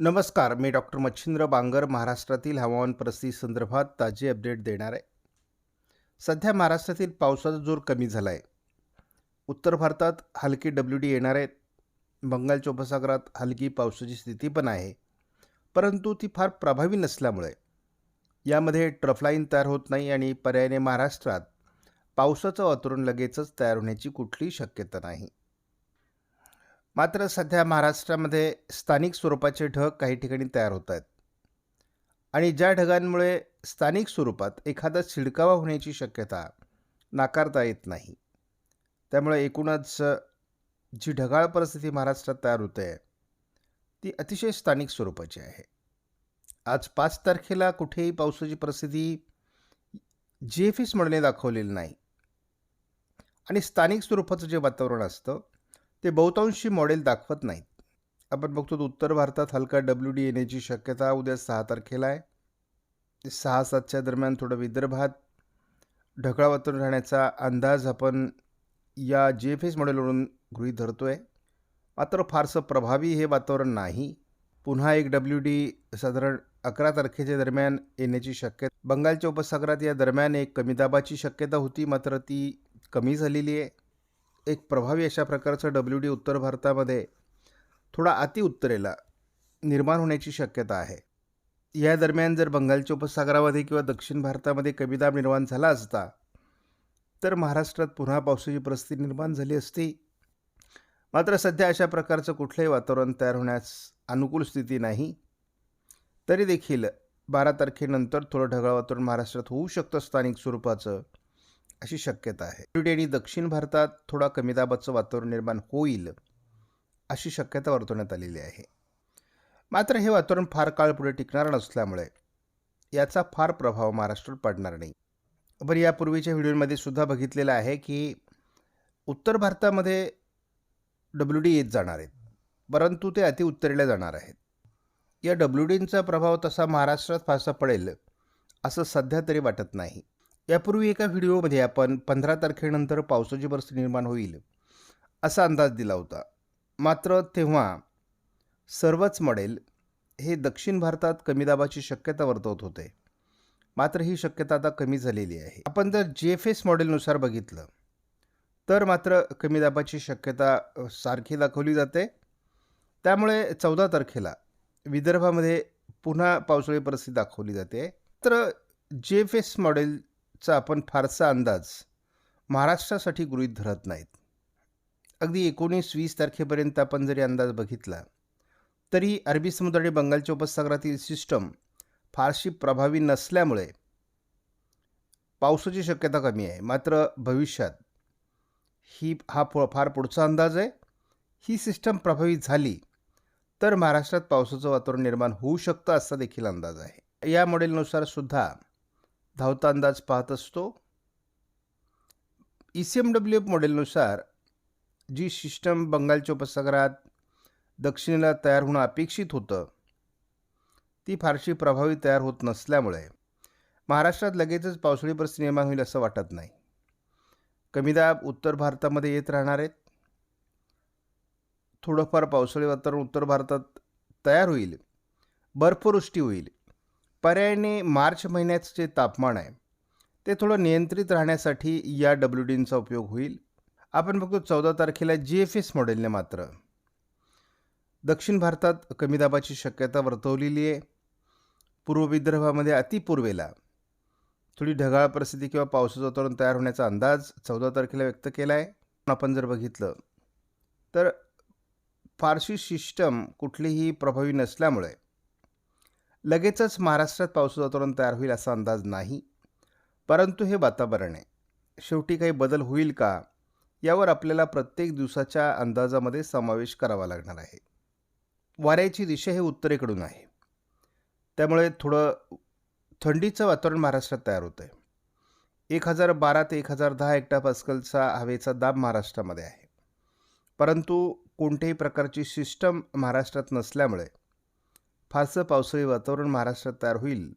नमस्कार मी डॉक्टर मच्छिंद्र बांगर महाराष्ट्रातील हवामान परिस्थिती संदर्भात ताजे अपडेट देणार आहे. सध्या महाराष्ट्रातील पावसाचा जोर कमी झाला आहे उत्तर भारतात हलकी डब्ल्यू डी येणार आहेत बंगालच्या उपसागरात हलकी पावसाची स्थिती पण आहे. परंतु ती फार प्रभावी नसल्यामुळे यामध्ये ट्रफलाईन तयार होत नाही आणि पर्यायाने महाराष्ट्रात पावसाचं वातावरण लगेचच तयार होण्याची कुठलीही शक्यता नाही. मात्र सध्या महाराष्ट्रामध्ये स्थानिक स्वरूपाचे ढग काही ठिकाणी तयार होत आहेत. आणि ज्या ढगांमुळे स्थानिक स्वरूपात एखादा शिडकावा होण्याची शक्यता नाकारता येत नाही त्यामुळे एकूणच जी ढगाळ परिस्थिती महाराष्ट्रात तयार होते ती अतिशय स्थानिक स्वरूपाची आहे. आज पाच तारखेला कुठेही पावसाची परिस्थिती जी एफ एस म्हणणे दाखवलेली नाही. आणि स्थानिक स्वरूपाचं जे वातावरण असतं ते बहुतांशी मॉडेल दाखवत नाहीत. आपण बघतो तर उत्तर भारतात हलका डब्ल्यू डी येण्याची शक्यता उद्या सहा तारखेला आहे. सहा सातच्या दरम्यान थोडं विदर्भात ढगाळ वातावरण राहण्याचा अंदाज आपण या जे एफ एस मॉडेलवरून गृहीत धरतो आहे मात्र फारसं प्रभावी हे वातावरण नाही. पुन्हा एक डब्ल्यू डी साधारण अकरा तारखेच्या दरम्यान येण्याची शक्यता. बंगालच्या उपसागरात या दरम्यान एक कमी दाबाची शक्यता होती मात्र ती कमी झालेली आहे. एक प्रभावी अशा प्रकारचं डब्ल्यू डी उत्तर भारतामध्ये थोडा अति उत्तरेला निर्माण होण्याची शक्यता आहे. या दरम्यान जर बंगालच्या उपसागरामध्ये किंवा दक्षिण भारतामध्ये कमी दाब निर्माण झाला असता तर महाराष्ट्रात पुन्हा पावसाची परिस्थिती निर्माण झाली असती. मात्र सध्या अशा प्रकारचं कुठलंही वातावरण तयार होण्यास अनुकूल स्थिती नाही. तरी देखील बारा तारखेनंतर थोडं ढगाळ वातावरण महाराष्ट्रात होऊ शकतं स्थानिक स्वरूपाचं. अशी शक्यता आहे. आणि दक्षिण भारतात थोडा कमी दाबाचं वातावरण निर्माण होईल अशी शक्यता वर्तवण्यात आलेली आहे. मात्र हे वातावरण फार काळ पुढे टिकणार नसल्यामुळे याचा फार प्रभाव महाराष्ट्रावर पडणार नाही. बरं यापूर्वीच्या व्हिडिओमध्ये सुद्धा बघितलेलं आहे की उत्तर भारतामध्ये डब्ल्यू डी येत जाणार आहेत परंतु ते अति उत्तरेला जाणार आहेत. या डब्ल्यू डींचा प्रभाव तसा महाराष्ट्रात फारसा पडेल असं सध्या तरी वाटत नाही. यापूर्वी एका व्हिडिओमध्ये आपण पंधरा तारखेनंतर पावसाची परिस्थिती निर्माण होईल असा अंदाज दिला होता. मात्र तेव्हा सर्वच मॉडेल हे दक्षिण भारतात कमी दाबाची शक्यता वर्तवत होते. मात्र ही शक्यता आता कमी झालेली आहे. आपण जर जे एफ एस मॉडेलनुसार बघितलं तर मात्र कमी दाबाची शक्यता सारखी दाखवली जाते. त्यामुळे चौदा तारखेला विदर्भामध्ये पुन्हा पावसाळी परिस्थिती दाखवली जाते. तर जे एफ एस मॉडेल चा आपण फारसा अंदाज महाराष्ट्रासाठी गृहीत धरत नाहीत. अगदी एकोणीस वीस तारखेपर्यंत आपण जरी अंदाज बघितला तरी अरबी समुद्र आणि बंगालच्या उपसागरातील सिस्टम फारशी प्रभावी नसल्यामुळे पावसाची शक्यता कमी आहे. मात्र भविष्यात ही हा फार पुढचा अंदाज आहे. ही सिस्टम प्रभावी झाली तर महाराष्ट्रात पावसाचं वातावरण निर्माण होऊ शकतं असा देखील अंदाज आहे. या मॉडेलनुसार सुद्धा धावता अंदाज पाहत असतो. E C M W F मॉडेलनुसार जी सिस्टम बंगालच्या उपसागरात दक्षिणेला तयार होणं अपेक्षित होतं ती फारशी प्रभावी तयार होत नसल्यामुळे महाराष्ट्रात लगेचच पावसाळी परिस्थिती निर्माण होईल असं वाटत नाही. कमी दाब उत्तर भारतामध्ये येत राहणार आहेत. थोडंफार पावसाळी वातावरण उत्तर भारतात तयार होईल. बर्फवृष्टी होईल. पर्यायाने मार्च महिन्याचं जे तापमान आहे ते थोडं नियंत्रित राहण्यासाठी या डब्ल्यू डींचा उपयोग होईल. आपण बघतो चौदा तारखेला जी एफ एस मॉडेलने मात्र. दक्षिण भारतात कमी दाबाची शक्यता वर्तवलेली आहे. पूर्व विदर्भामध्ये अतिपूर्वेला थोडी ढगाळ परिस्थिती किंवा पावसाचं वातावरण तयार होण्याचा अंदाज चौदा तारखेला व्यक्त केला आहे आपण जर बघितलं तर फारशी सिस्टम कुठलीही प्रभावी नसल्यामुळे लगेचच महाराष्ट्रात पावसाचं वातावरण तयार होईल असा अंदाज नाही. परंतु हे वातावरण आहे. शेवटी काही बदल होईल का? यावर आपल्याला प्रत्येक दिवसाच्या अंदाजामध्ये समावेश करावा लागणार आहे. वाऱ्याची दिशा हे उत्तरेकडून आहे. त्यामुळे थोडं थंडीचं वातावरण महाराष्ट्रात तयार होतं आहे एक हजार बारा ते एक हजार दहा हेक्टा पास्कलचा हवेचा दाब महाराष्ट्रामध्ये आहे. परंतु कोणत्याही प्रकारची सिस्टम महाराष्ट्रात नसल्यामुळे फारसं पावसाळी वातावरण महाराष्ट्रात तयार होईल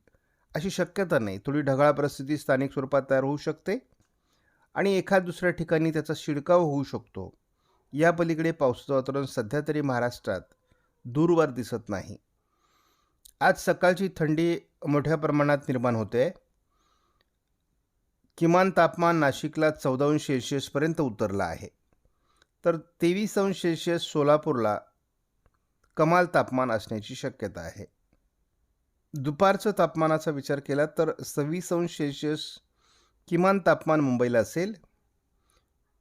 अशी शक्यता नाही. थोडी ढगाळ परिस्थिती स्थानिक स्वरूपात तयार होऊ शकते आणि एखाद दुसऱ्या ठिकाणी त्याचा शिडकाव होऊ शकतो. या पलीकडे पावसाचं वातावरण सध्या तरी महाराष्ट्रात दूरवर दिसत नाही. आज सकाळची थंडी मोठ्या प्रमाणात निर्माण होते. किमान तापमान नाशिकला चौदा अंश सेल्शियसपर्यंत उतरलं आहे. तर तेवीस अंश सेल्शियस सोलापूरला कमाल तापमान असण्याची शक्यता आहे. दुपारचं तापमानाचा विचार केला तर सव्वीस अंश सेल्शियस किमान तापमान मुंबईला असेल.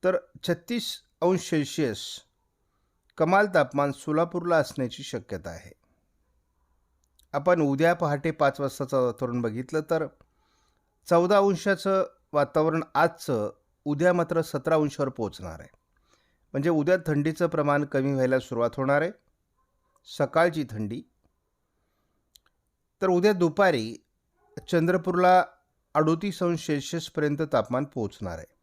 तर छत्तीस अंश सेल्शियस कमाल तापमान सोलापूरला असण्याची शक्यता आहे. आपण उद्या पहाटे पाच वाजताचं वातावरण बघितलं तर चौदा अंशाचं वातावरण आजचं उद्या मात्र सतरा अंशावर पोहोचणार आहे. म्हणजे उद्या थंडीचं प्रमाण कमी व्हायला सुरुवात होणार आहे. सकाळची थंडी. तर उद्या दुपारी चंद्रपूरला अडोतीस अंश सेल्शियसपर्यंत तापमान पोहोचणार आहे.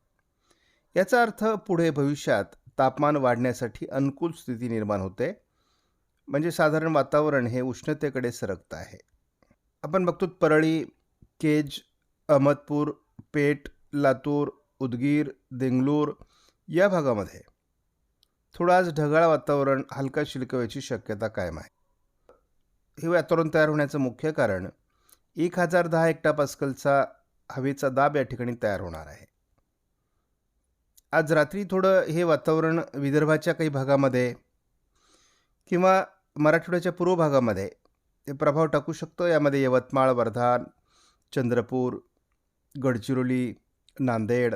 याचा अर्थ पुढे भविष्यात तापमान वाढण्यासाठी अनुकूल स्थिती निर्माण होते. म्हणजे साधारण वातावरण हे उष्णतेकडे सरकत आहे. आपण बघतो परळी केज अहमदपूर पेठ लातूर उदगीर देंगलूर या भागामध्ये थोडं आज ढगाळ वातावरण हलका शिलकवायची शक्यता कायम आहे. हे वातावरण तयार होण्याचं मुख्य कारण एक हजार दहा हेक्टा पास्कलचा हवेचा दाब या ठिकाणी तयार होणार आहे. आज रात्री थोडं हे वातावरण विदर्भाच्या काही भागामध्ये किंवा मराठवाड्याच्या पूर्व भागामध्ये ते प्रभाव टाकू शकतो. यामध्ये यवतमाळ वर्धा चंद्रपूर गडचिरोली नांदेड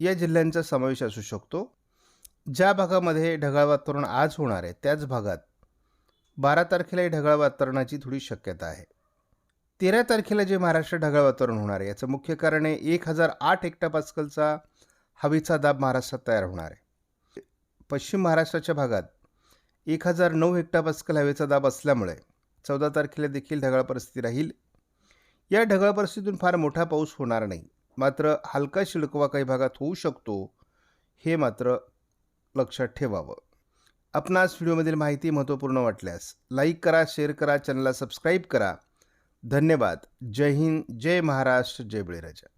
या जिल्ह्यांचा समावेश असू शकतो. ज्या भागामध्ये ढगाळ वातावरण आज होणार आहे त्याच भागात बारा तारखेलाही ढगाळ वातावरणाची थोडी शक्यता आहे. तेरा तारखेला जे महाराष्ट्र ढगाळ वातावरण होणार आहे याचं मुख्य कारण आहे एक हजार आठ एकटा पास्कलचा हवेचा दाब महाराष्ट्रात तयार होणार आहे. पश्चिम महाराष्ट्राच्या भागात एक हजार नऊ हेक्टा पास्कल हवेचा दाब असल्यामुळे चौदा तारखेला देखील ढगाळ परिस्थिती राहील. या ढगाळ परिस्थितीतून फार मोठा पाऊस होणार नाही मात्र हलका शिडकवा काही भागात होऊ शकतो हे मात्र लक्षात ठेवावं. आपणास व्हिडिओमधील माहिती महत्त्वपूर्ण वाटल्यास लाईक करा शेअर करा चॅनलला सबस्क्राईब करा. धन्यवाद. जय हिंद जय महाराष्ट्र जय बळीराजा.